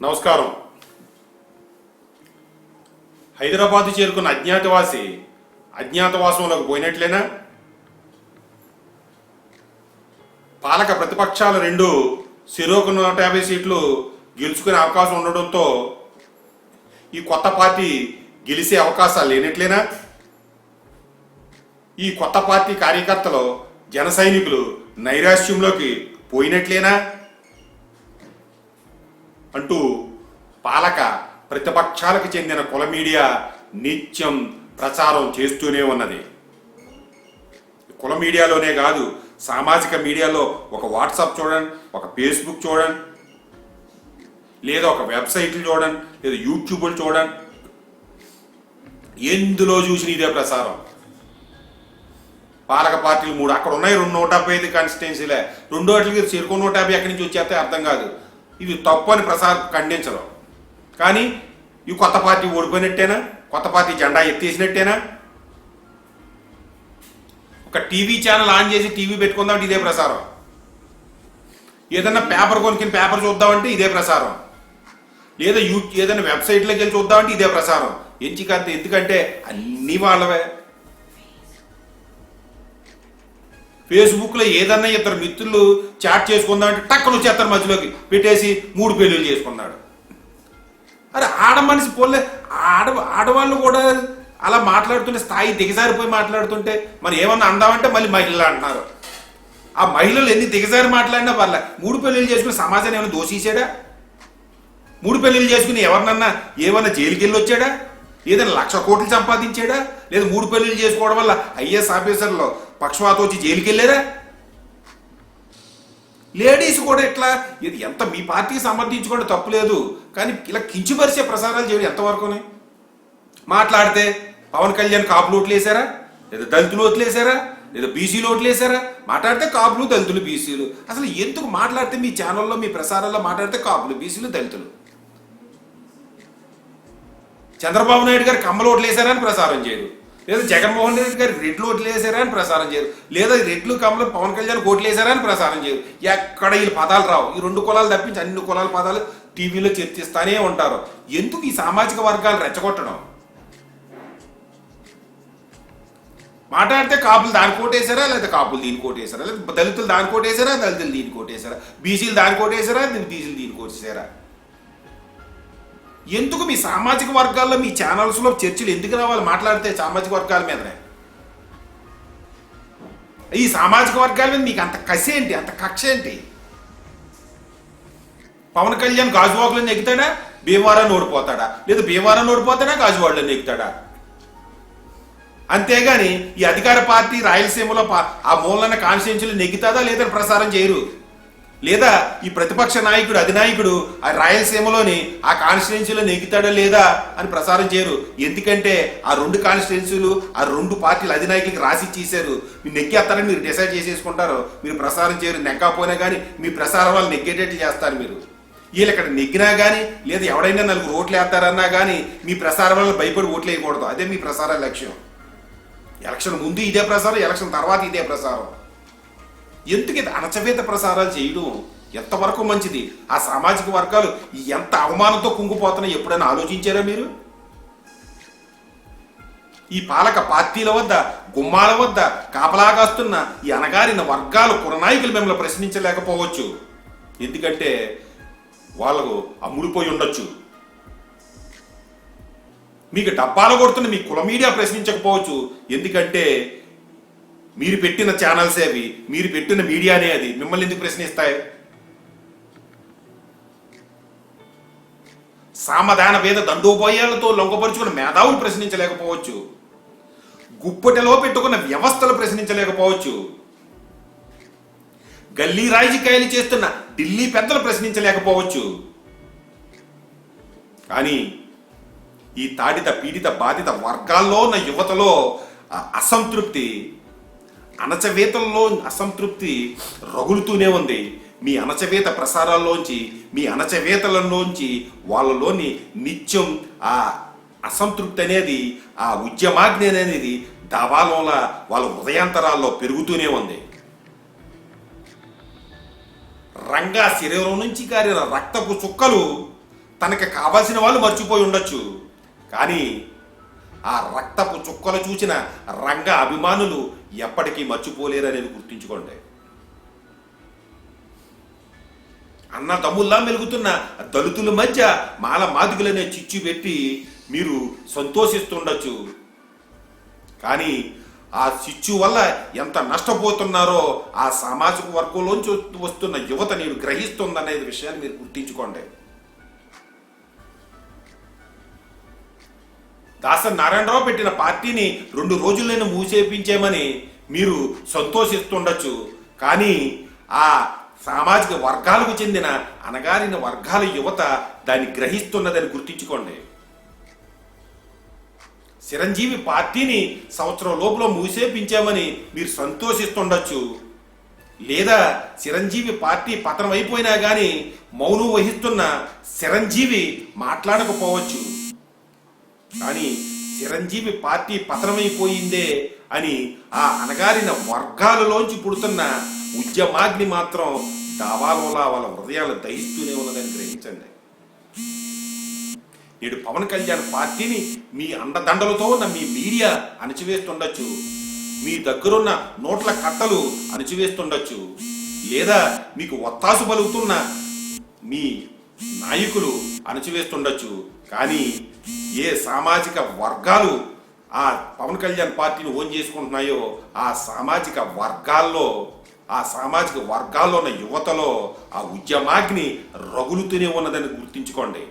నమస్కారం. హైదరాబాద్ చేరుకున్న అజ్ఞాతవాసి అజ్ఞాతవాసంలోకి పోయినట్లేనా? పాలక ప్రతిపక్షాలు రెండు సిరోకు నూట యాభై సీట్లు గెలుచుకునే అవకాశం ఉండడంతో ఈ కొత్త పార్టీ గెలిచే అవకాశాలు లేనట్లేనా? ఈ కొత్త పార్టీ కార్యకర్తలు జన సైనికులు నైరాశ్యంలోకి పోయినట్లేనా? అంటూ పాలక ప్రతిపక్షాలకు చెందిన కుల మీడియా నిత్యం ప్రచారం చేస్తూనే ఉన్నది. కుల మీడియాలోనే కాదు సామాజిక మీడియాలో ఒక వాట్సాప్ చూడండి ఒక ఫేస్బుక్ చూడండి లేదా ఒక వెబ్సైట్లు చూడండి లేదా యూట్యూబ్లు చూడండి. ఎందులో చూసిన ఇదే ప్రసారం. పాలక పార్టీలు మూడు అక్కడ ఉన్నాయి రెండు నూట డెబ్బై ఐదు కాన్స్టిట్యున్సీలే రెండు వాటికి చేరుకున్న నూట యాభై ఎక్కడి నుంచి వచ్చేస్తే అర్థం కాదు. ఇది తప్పు అని ప్రసాద్ ఖండించరు. కానీ ఈ కొత్త పార్టీ ఓడిపోయినట్టేనా? కొత్త పార్టీ జెండా ఎత్తేసినట్టేనా? ఒక టీవీ ఛానల్ ఆన్ చేసి టీవీ పెట్టుకుందామంటే ఇదే ప్రసారం. ఏదన్నా పేపర్ కొనుక్కుని పేపర్ చూద్దామంటే ఇదే ప్రసారం. లేదా యూ ఏదైనా వెబ్సైట్లోకి వెళ్ళి చూద్దామంటే ఇదే ప్రసారం. ఎంచికంత ఎందుకంటే అన్నీ వాళ్ళవే. ఫేస్బుక్లో ఏదన్నా ఇద్దరు మిత్రులు చాట్ చేసుకుందామంటే టక్కన వచ్చేస్తారు మధ్యలోకి పెట్టేసి మూడు పెళ్ళిళ్ళు చేసుకున్నాడు అరే ఆడ మనిషి పోలే ఆడ ఆడవాళ్ళు కూడా అలా మాట్లాడుతుంటే స్థాయి దిగజారిపోయి మాట్లాడుతుంటే మరి ఏమన్నా అందామంటే మళ్ళీ మహిళలు అంటున్నారు. ఆ మహిళలు ఎన్ని దిగజారి మాట్లాడినా వాళ్ళ మూడు పెళ్ళిళ్ళు చేసుకుని సమాజాన్ని ఏమైనా దోషించాడా? మూడు పెళ్ళిళ్ళు చేసుకుని ఎవరినన్నా ఏమన్నా జైలుకి వెళ్ళి వచ్చాడా? ఏదైనా లక్ష కోట్లు సంపాదించాడా? లేదా మూడు పెళ్ళిళ్ళు చేసుకోవడం వల్ల ఐఏఎస్ ఆఫీసర్లో పక్షవాతం వచ్చి జైలుకి వెళ్ళారా లేడీస్ కూడా ఇట్లా ఇది ఎంత మీ పార్టీకి సమర్థించుకోవడం తప్పు లేదు కానీ ఇలా కించిపరిచే ప్రసారాలు చేయడం ఎంతవరకునే మాట్లాడితే పవన్ కళ్యాణ్ కాపులు ఓట్లేసారా లేదా దళితులు ఓట్లేసారా లేదా బీసీలు ఓట్లేసారా మాట్లాడితే కాపులు దళితులు బీసీలు. అసలు ఎందుకు మాట్లాడితే మీ ఛానల్లో మీ ప్రసారాల్లో మాట్లాడితే కాపులు బీసీలు దళితులు? చంద్రబాబు నాయుడు గారు కమ్మలు ఓట్లేసారని అని ప్రసారం చేయరు లేదా జగన్మోహన్ రెడ్డి గారు రెడ్లు ఓట్లు వేసారా అని ప్రసారం చేయరు. లేదా రెడ్లు కమ్మలు పవన్ కళ్యాణ్ ఓట్లు వేసారా అని ప్రసారం చేయరు. ఎక్కడ ఈ పదాలు రావు. ఈ రెండు కులాలు తప్పించి అన్ని కులాల పదాలు టీవీలో చర్చిస్తానే ఉంటారు. ఎందుకు ఈ సామాజిక వర్గాలు రెచ్చగొట్టడం? మాట్లాడితే కాపులు దాని కోటేశారా లేదా కాపులు దీని కోటేశారా లేదా దళితులు దాని కోటేశారా దళితులు దీని కోటేశారా బీసీలు దాని కోటేశారా బీసీలు దీని కోటేశారా ఎందుకు మీ సామాజిక వర్గాల్లో మీ ఛానల్స్లో చర్చలు ఎందుకు రావాలి? మాట్లాడితే సామాజిక వర్గాల మీదనే. ఈ సామాజిక వర్గాల మీద మీకు అంత కసి ఏంటి? అంత కక్ష ఏంటి? పవన్ కళ్యాణ్ గాజువాకులను ఎక్కుతాడా భీమవరాన్ని ఓడిపోతాడా? లేదా భీమవరాన్ని ఓడిపోతాడా? గాజువాడలను ఎక్కుతాడా అంతేగాని ఈ అధికార పార్టీ రాయలసీమలో ఆ మూలన కాన్స్టిట్యూన్సీలు నెగ్గుతుందా? లేదా ప్రసారం చేయరు. లేదా ఈ ప్రతిపక్ష నాయకుడు అధినాయకుడు ఆ రాయలసీమలోని ఆ కాన్స్టిట్యున్సీలో నెగ్గుతాడా లేదా అని ప్రసారం చేయరు. ఎందుకంటే ఆ రెండు కాన్స్టిట్యున్సీలు ఆ రెండు పార్టీల అధినాయకులకి రాసి ఇచ్చేశారు. మీరు నెగ్గేస్తారని మీరు డిసైడ్ చేసేసుకుంటారు. మీరు ప్రసారం చేయరు. నెగ్గకపోయినా కానీ మీ ప్రసారం వాళ్ళు నెగ్గేటట్టు చేస్తారు మీరు. వీళ్ళు ఇక్కడ నెగ్గినా కానీ లేదా ఎవడైనా నలుగురు ఓట్లు వేస్తారన్నా కానీ మీ ప్రసారం వల్ల భయపడి ఓట్లు వేయకూడదు. అదే మీ ప్రసార లక్ష్యం. ఎలక్షన్ ముందు ఇదే ప్రసారం ఎలక్షన్ తర్వాత ఇదే ప్రసారం. ఎందుకు ఇది అణచవేత ప్రసారాలు చేయడం? ఎంతవరకు మంచిది? ఆ సామాజిక వర్గాలు ఎంత అవమానంతో కుంగిపోతున్నాయి ఎప్పుడైనా ఆలోచించారా మీరు? ఈ పాలక పార్టీల వద్ద గుమ్మాల వద్ద కాపలాగాస్తున్న ఈ అనగారిన వర్గాలు పురనాయకులు మిమ్మల్ని ప్రశ్నించలేకపోవచ్చు. ఎందుకంటే వాళ్ళకు అమ్ముడిపోయి ఉండొచ్చు. మీకు డబ్బాలు కొడుతున్న మీ కుల మీడియా ప్రశ్నించకపోవచ్చు. ఎందుకంటే మీరు పెట్టిన ఛానల్స్ అవి మీరు పెట్టిన మీడియానే అది. మిమ్మల్ని ఎందుకు ప్రశ్నిస్తాయి? సామధాన వేద దండోపాయాలతో లొంగపరుచుకున్న మేధావులు ప్రశ్నించలేకపోవచ్చు. గుప్పటిలో పెట్టుకున్న వ్యవస్థలు ప్రశ్నించలేకపోవచ్చు. గల్లీ రాజకీయాలు చేస్తున్న ఢిల్లీ పెద్దలు ప్రశ్నించలేకపోవచ్చు. కానీ ఈ తాడిత పీడిత బాధిత వర్గాల్లో ఉన్న యువతలో అసంతృప్తి అణచవేతల్లో అసంతృప్తి రగులుతూనే ఉంది. మీ అణచవేత ప్రసారాల్లోంచి మీ అణచవేతలలోంచి వాళ్ళలోని నిత్యం ఆ అసంతృప్తి అనేది ఆ ఉద్యమాగ్ని అనేది దావాలోల వాళ్ళ హృదయాంతరాల్లో పెరుగుతూనే ఉంది. రంగా శరీరం నుంచి కారిన రక్తపు చుక్కలు తనకి కావాల్సిన వాళ్ళు మర్చిపోయి ఉండొచ్చు. కానీ ఆ రక్తపు చుక్కలు చూసిన రంగ అభిమానులు ఎప్పటికీ మర్చిపోలేరనేది గుర్తుంచుకోండి. అన్న తమ్ముల్లా మెలుగుతున్న దళితుల మధ్య మాల మాదిగులనే చిచ్చు పెట్టి మీరు సంతోషిస్తుండొచ్చు. కానీ ఆ చిచ్చు వల్ల ఎంత నష్టపోతున్నారో ఆ సామాజిక వర్గంలోంచి వస్తున్న యువత నేను గ్రహిస్తుందనేది విషయాన్ని మీరు గుర్తించుకోండి. దాసరి నారాయణరావు పెట్టిన పార్టీని రెండు రోజుల్లోనే మూసేపించేమని మీరు సంతోషిస్తుండొచ్చు. కానీ ఆ సామాజిక వర్గాలకు చెందిన అనగారిన వర్గాల యువత దాన్ని గ్రహిస్తున్నదని గుర్తించుకోండి. చిరంజీవి పార్టీని సంవత్సరం లోపల మూసేపించామని మీరు సంతోషిస్తుండొచ్చు. లేదా చిరంజీవి పార్టీ పతనం అయిపోయినా కానీ మౌనం వహిస్తున్న చిరంజీవి మాట్లాడకపోవచ్చు. కానీ చిరంజీవి పార్టీ పతనమైపోయిందే అని ఆ అనగారిన వర్గాలలోంచి పుడుతున్న ఉద్యమాగ్ని మాత్రం దావాలోలా వాళ్ళ హృదయాలు దహిస్తూనే ఉన్నదని గ్రహించండి. నేడు పవన్ కళ్యాణ్ పార్టీని మీ అండదండలతో ఉన్న మీ మీడియా అణచివేస్తుండొచ్చు. మీ దగ్గరున్న నోట్ల కట్టలు అణచివేస్తుండొచ్చు. లేదా మీకు ఒత్తాసు పలుకుతున్న మీ నాయకులు అణచివేస్తుండొచ్చు. కానీ ఏ సామాజిక వర్గాలు ఆ పవన్ కళ్యాణ్ పార్టీని ఓన్ చేసుకుంటున్నాయో ఆ సామాజిక వర్గాల్లో ఆ సామాజిక వర్గాల్లో ఉన్న యువతలో ఆ ఉద్యమాగ్ని రగులుతూనే ఉన్నదని గుర్తించుకోండి.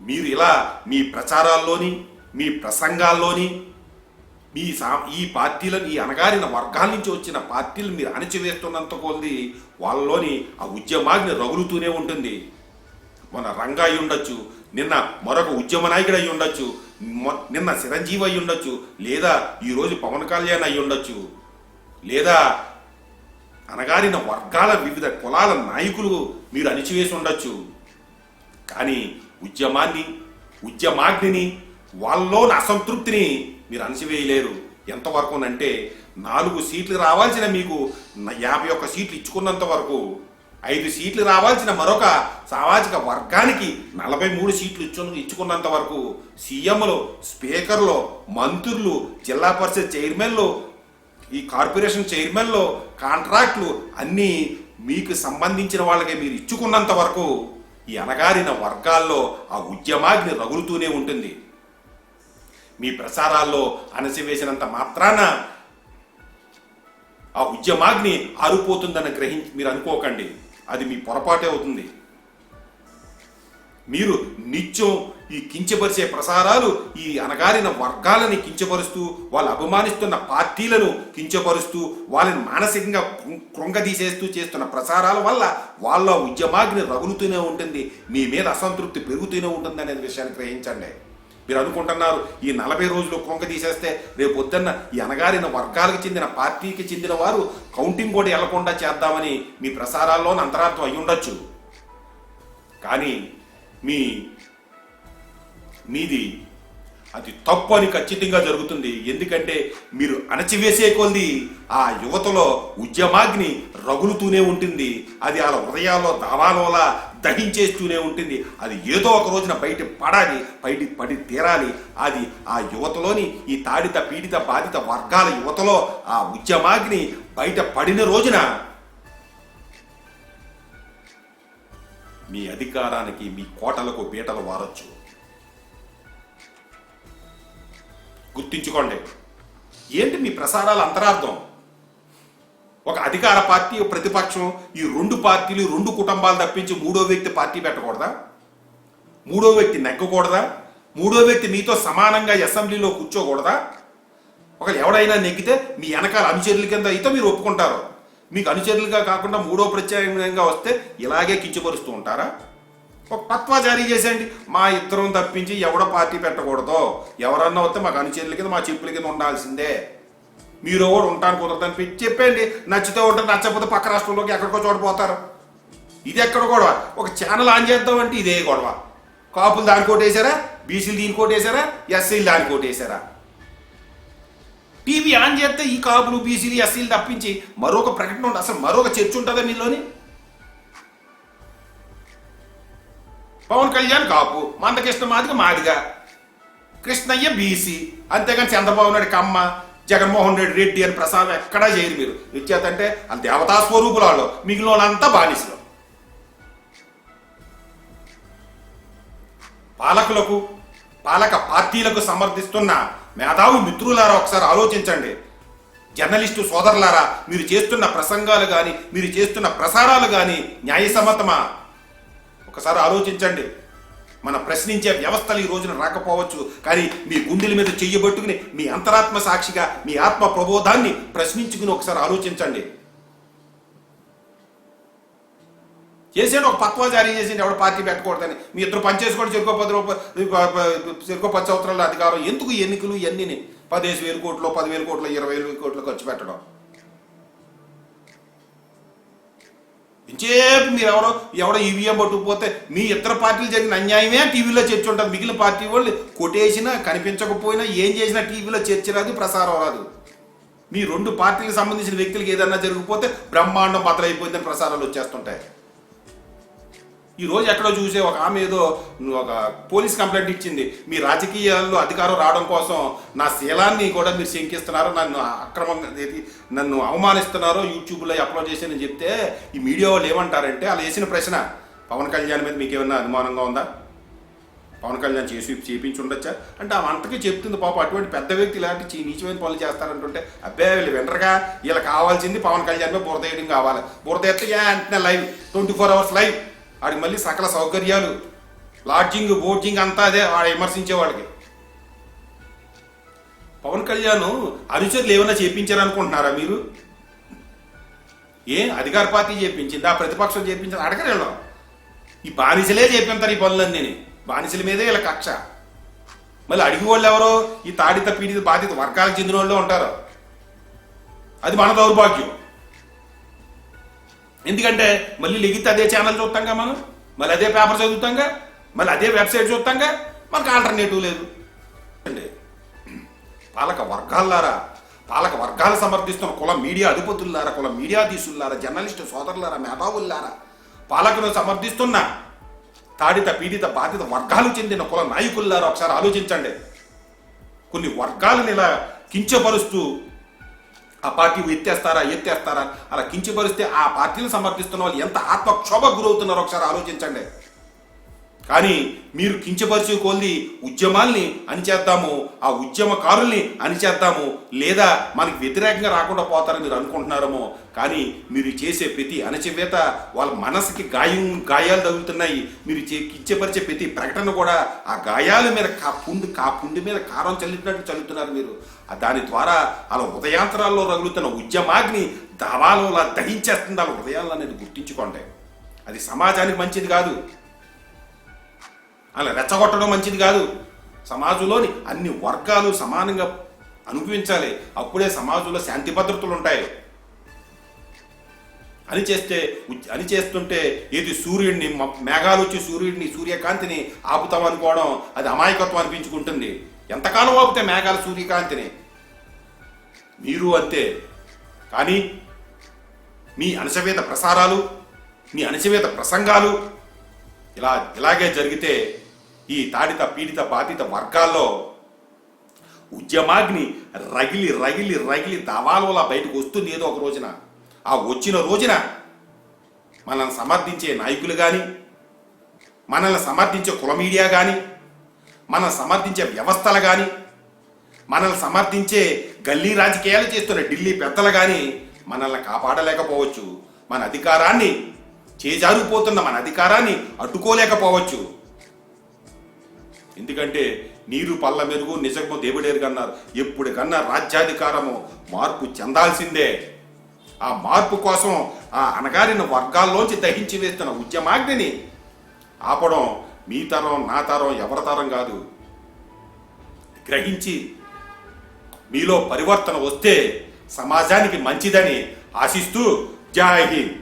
మీరు ఇలా మీ ప్రచారాల్లోని మీ ప్రసంగాల్లోని మీ సా ఈ పార్టీలను ఈ అనగారిన వర్గాల నుంచి వచ్చిన పార్టీలు మీరు అణచివేస్తున్నంత కొద్ది వాళ్ళలోని ఆ ఉద్యమాగ్ని రగులుతూనే ఉంటుంది. మన రంగా అయి ఉండొచ్చు నిన్న మరొక ఉద్యమ నాయకుడు అయి ఉండొచ్చు నిన్న చిరంజీవి అయి ఉండొచ్చు లేదా ఈరోజు పవన్ కళ్యాణ్ అయి ఉండొచ్చు లేదా అనగారిన వర్గాల వివిధ కులాల నాయకులు మీరు అణిచివేసి ఉండొచ్చు. కానీ ఉద్యమాన్ని ఉద్యమాగ్నిని వాళ్ళలోని అసంతృప్తిని మీరు అణచివేయలేరు. ఎంతవరకు అంటే నాలుగు సీట్లు రావాల్సిన మీకు యాభై ఒక్క సీట్లు ఇచ్చుకున్నంత వరకు ఐదు సీట్లు రావాల్సిన మరొక సామాజిక వర్గానికి నలభై మూడు సీట్లు ఇచ్చు ఇచ్చుకున్నంత వరకు సీఎంలు స్పీకర్లు మంత్రులు జిల్లా పరిషత్ చైర్మన్లు ఈ కార్పొరేషన్ చైర్మన్లు కాంట్రాక్ట్లు అన్నీ మీకు సంబంధించిన వాళ్ళకి మీరు ఇచ్చుకున్నంత వరకు ఈ అనగారిన వర్గాల్లో ఆ ఉద్యమాగ్ని రగులుతూనే ఉంటుంది. మీ ప్రసారాల్లో అణసివేసినంత మాత్రాన ఆ ఉద్యమాగ్ని ఆరిపోతుందని గ్రహించి మీరు అనుకోకండి. అది మీ పొరపాటే అవుతుంది. మీరు నిత్యం ఈ కించపరిచే ప్రసారాలు ఈ అనగారిన వర్గాలని కించపరుస్తూ వాళ్ళు అభిమానిస్తున్న పార్టీలను కించపరుస్తూ వాళ్ళని మానసికంగా కృంగదీసేస్తూ చేస్తున్న ప్రసారాల వల్ల వాళ్ళ ఉద్యమాగ్ని రగులుతూనే ఉంటుంది. మీ మీద అసంతృప్తి పెరుగుతూనే ఉంటుంది అనే విషయాన్ని గ్రహించండి. మీరు అనుకుంటున్నారు ఈ నలభై రోజులు కొంక తీసేస్తే రేపు పొద్దున్న ఎనగారిన వర్గాలకు చెందిన పార్టీకి చెందిన వారు కౌంటింగ్ కూడా వెళ్ళకుండా చేద్దామని మీ ప్రసారాల్లోని అంతరార్థం అయి ఉండొచ్చు. కానీ మీ మీది అది తప్పు అని ఖచ్చితంగా జరుగుతుంది. ఎందుకంటే మీరు అణచివేసే కొద్ది ఆ యువతలో ఉద్యమాగ్ని రగులుతూనే ఉంటుంది. అది వాళ్ళ హృదయాల్లో దావాలోలా దహించేస్తూనే ఉంటుంది. అది ఏదో ఒక రోజున బయట పడాలి బయట పడి తీరాలి. అది ఆ యువతలోని ఈ తాడిత పీడిత బాధిత వర్గాల యువతలో ఆ ఉద్యమాగ్ని బయట పడిన రోజున మీ అధికారానికి మీ కోటలకు పీటలు వారొచ్చు. గుర్తించుకోండి. ఏంటి మీ ప్రసారాల అంతరార్థం? ఒక అధికార పార్టీ ప్రతిపక్షం ఈ రెండు పార్టీలు రెండు కుటుంబాలు తప్పించి మూడో వ్యక్తి పార్టీ పెట్టకూడదా? మూడో వ్యక్తి నెగ్గకూడదా? మూడో వ్యక్తి మీతో సమానంగా అసెంబ్లీలో కూర్చోకూడదా? ఒక ఎవడైనా నెగ్గితే మీ వెనకాల అనుచరుల కింద అయితే మీరు ఒప్పుకుంటారు. మీకు అనుచరులుగా కాకుండా మూడో ప్రత్యేకంగా వస్తే ఇలాగే కించపరుస్తూ ఉంటారా? ఒక పత్వా జారీ చేసేయండి. మా ఇద్దరం తప్పించి ఎవడో పార్టీ పెట్టకూడదు? ఎవరన్నా వస్తే మాకు అనుచరుల కింద మా చెప్పుల కింద ఉండాల్సిందే. మీరు కూడా ఉంటాను కుదరదని పెట్టి చెప్పండి నచ్చితే ఉంటారు నచ్చకపోతే పక్క రాష్ట్రంలోకి ఎక్కడికో చూడపోతారు ఇది ఎక్కడ గొడవ? ఒక ఛానల్ ఆన్ చేద్దామంటే ఇదే గొడవ. కాపులు దానికి వేసారా? బీసీలు దీనికి వేసారా? ఎస్సీలు దానికి వేసారా? టీవీ ఆన్ చేస్తే ఈ కాపులు బీసీలు ఎస్సీలు తప్పించి మరొక ప్రకటన ఉండదు అసలు మరొక చర్చ ఉంటుందా మీలోని? పవన్ కళ్యాణ్ కాపు మందకృష్ణ మాదిగ మాదిగ. కృష్ణయ్య బీసీ అంతేగాని చంద్రబాబు నాయుడు కమ్మ జగన్మోహన్ రెడ్డి రెడ్డి అని ప్రసాదం ఎక్కడా చేయరు మీరు. ఇచ్చేతంటే అది దేవతా స్వరూపులు వాళ్ళు మిగిలిన వాళ్ళంతా బానిసలు. పాలకులకు పాలక పార్టీలకు సమర్థిస్తున్న మేధావు మిత్రులారా ఒకసారి ఆలోచించండి. జర్నలిస్టు సోదరులారా మీరు చేస్తున్న ప్రసంగాలు కానీ మీరు చేస్తున్న ప్రసారాలు కానీ న్యాయసమ్మతమా? ఒకసారి ఆలోచించండి. మన ప్రశ్నించే వ్యవస్థలు ఈ రోజున రాకపోవచ్చు కానీ మీ గుండెల మీద చెయ్యబట్టుకుని మీ అంతరాత్మ సాక్షిగా మీ ఆత్మ ప్రబోధాన్ని ప్రశ్నించుకుని ఒకసారి ఆలోచించండి. చేసేది ఒక పత్వా జారీ చేసింది ఎవడ పార్టీ పెట్టకూడదని. మీ ఇద్దరు పనిచేసుకోండి చెరుకో పది రూపాయలు చెరుకో పది సంవత్సరాల అధికారం. ఎందుకు ఎన్నికలు ఇవన్నీ పదిహేను వేల కోట్లు పదివేల కోట్లు ఇరవై వేల కోట్లు ఖర్చు పెట్టడం. ఇంచేపు మీరు ఎవరో ఎవడో ఈవీఎం పట్టుకుపోతే మీ ఇతర పార్టీలు జరిగిన అన్యాయమే టీవీలో చర్చ ఉంటుంది. మిగిలిన పార్టీ వాళ్ళు కొట్టేసినా కనిపించకపోయినా ఏం చేసినా టీవీలో చర్చ రాదు ప్రసారం రాదు. మీ రెండు పార్టీలకు సంబంధించిన వ్యక్తులకు ఏదన్నా జరిగిపోతే బ్రహ్మాండం బద్దలైపోయిందని ప్రసారాలు వచ్చేస్తుంటాయి. ఈ రోజు ఎక్కడో చూసే ఒక ఆమె ఏదో ఒక పోలీస్ కంప్లైంట్ ఇచ్చింది. మీ రాజకీయాల్లో అధికారం రావడం కోసం నా శీలాన్ని కూడా మీరు శంకిస్తున్నారు నన్ను అక్రమంగా నన్ను అవమానిస్తున్నారో యూట్యూబ్లో అప్లోడ్ చేశానని చెప్తే ఈ మీడియా వాళ్ళు ఏమంటారంటే అలా వేసిన ప్రశ్న పవన్ కళ్యాణ్ మీద మీకు ఏమన్నా అనుమానంగా ఉందా? పవన్ కళ్యాణ్ చేసి చేపించి ఉండొచ్చా? అంటే ఆ వంటకి చెప్తుంది పాప అటువంటి పెద్ద వ్యక్తి ఇలాంటి నీచమైన పనులు చేస్తారంటుంటే అబ్బే వీళ్ళు వినరుగా. వీళ్ళకి కావాల్సింది పవన్ కళ్యాణ్ మీద బురద కావాలి. బురద అంటున్నా live twenty four hours live. ఆడికి మళ్ళీ సకల సౌకర్యాలు లాడ్జింగ్ బోర్జింగ్ అంతా అదే వాడు విమర్శించేవాడికి పవన్ కళ్యాణ్ అనుచరులు ఏమైనా చేయించారనుకుంటున్నారా మీరు? ఏ అధికార పార్టీ చేయించింది ఆ ప్రతిపక్షం చేపించింది? అడగరు ఈ బానిసలే చేపించారు ఈ పనులన్నీ బానిసల మీదే వీళ్ళ కక్ష. మళ్ళీ అడిగి వాళ్ళు ఎవరో ఈ తాడిత పీడిత బాధిత వర్గాలకు చెందిన వాళ్ళు ఉంటారు. అది మన దౌర్భాగ్యం. ఎందుకంటే మళ్ళీ లిగితే అదే ఛానల్ చూస్తాంగా మనం మళ్ళీ అదే పేపర్ చదువుతాంగా మళ్ళీ అదే వెబ్సైట్ చూస్తాంగా మనకు ఆల్టర్నేటివ్ లేదు. అండి పాలక వర్గాలారా పాలక వర్గాలు సమర్థిస్తున్న కుల మీడియా అధిపతులారా కుల మీడియాధీసులారా జర్నలిస్టు సోదరులారా మేధావులారా పాలకులను సమర్థిస్తున్న తాడిత పీడిత బాధిత వర్గాలు చెందిన కుల నాయకులారా ఒకసారి ఆలోచించండి. కొన్ని వర్గాలను ఇలా కించపరుస్తూ ఆ పార్టీ ఎత్తేస్తారా ఎత్తేస్తారా? అలా కించపరిస్తే ఆ పార్టీని సమర్థిస్తున్న వాళ్ళు ఎంత ఆత్మక్షోభకు గురవుతున్నారో ఒకసారి ఆలోచించండి. కానీ మీరు కించపరిచే కొద్ది ఉద్యమాల్ని అణిచేద్దాము ఆ ఉద్యమకారుల్ని అణిచేద్దాము లేదా మనకి వ్యతిరేకంగా రాకుండా పోతారని మీరు అనుకుంటున్నారేమో. కానీ మీరు చేసే ప్రతి అణచివేత వాళ్ళ మనసుకి గాయం గాయాలు తగులుతున్నాయి. మీరు చే కించపరిచే ప్రతి ప్రకటన కూడా ఆ గాయాల మీద కా పుండు కా పుండు మీద కారం చల్లినట్టు చల్లుతున్నారు మీరు. దాని ద్వారా అలా ఉదయాంతరాల్లో రగులుతున్న ఉద్యమాగ్ని దావాలోలా దహించేస్తుంది వాళ్ళ హృదయాలు అనేది గుర్తించుకోండి. అది సమాజానికి మంచిది కాదు. అలా రెచ్చగొట్టడం మంచిది కాదు. సమాజంలోని అన్ని వర్గాలు సమానంగా అనుభవించాలి. అప్పుడే సమాజంలో శాంతి భద్రతలు ఉంటాయి. అని చేస్తే అని చేస్తుంటే ఏది సూర్యుడిని మేఘాలు వచ్చి సూర్యుడిని సూర్యకాంతిని ఆపుతాం అనుకోవడం అది అమాయకత్వం అనిపించుకుంటుంది. ఎంతకాలం ఆపుతాయి మేఘాలు సూర్యకాంతిని? మీరు అంతే. కానీ మీ అణచవేత ప్రసారాలు మీ అణచవేత ప్రసంగాలు ఇలా ఇలాగే జరిగితే ఈ తాడిత పీడిత బాధిత వర్గాల్లో ఉద్యమాగ్ని రగిలి రగిలి రగిలి దవాలోలా బయటకు వస్తుంది ఏదో ఒక రోజున. ఆ వచ్చిన రోజున మనల్ని సమర్థించే నాయకులు కానీ మనల్ని సమర్థించే కుల మీడియా కానీ మనం సమర్థించే వ్యవస్థలు కానీ మనల్ని సమర్థించే గల్లీ రాజకీయాలు చేస్తున్న ఢిల్లీ పెద్దలు కానీ మనల్ని కాపాడలేకపోవచ్చు. మన అధికారాన్ని చేజారిపోతున్న మన అధికారాన్ని అడ్డుకోలేకపోవచ్చు. ఎందుకంటే నీరు పళ్ళ మెరుగు నిజము దేవుడేరు కన్నారు. ఎప్పటికన్నా రాజ్యాధికారము మార్పు చెందాల్సిందే. ఆ మార్పు కోసం ఆ అనగారిన వర్గాల్లోంచి దహించి వేస్తున్న ఉద్యమాగ్నిని ఆపడం మీ తరం నా తరం ఎవరి తరం కాదు. గ్రహించి మీలో పరివర్తన వస్తే సమాజానికి మంచిదని ఆశిస్తూ జై హింద్.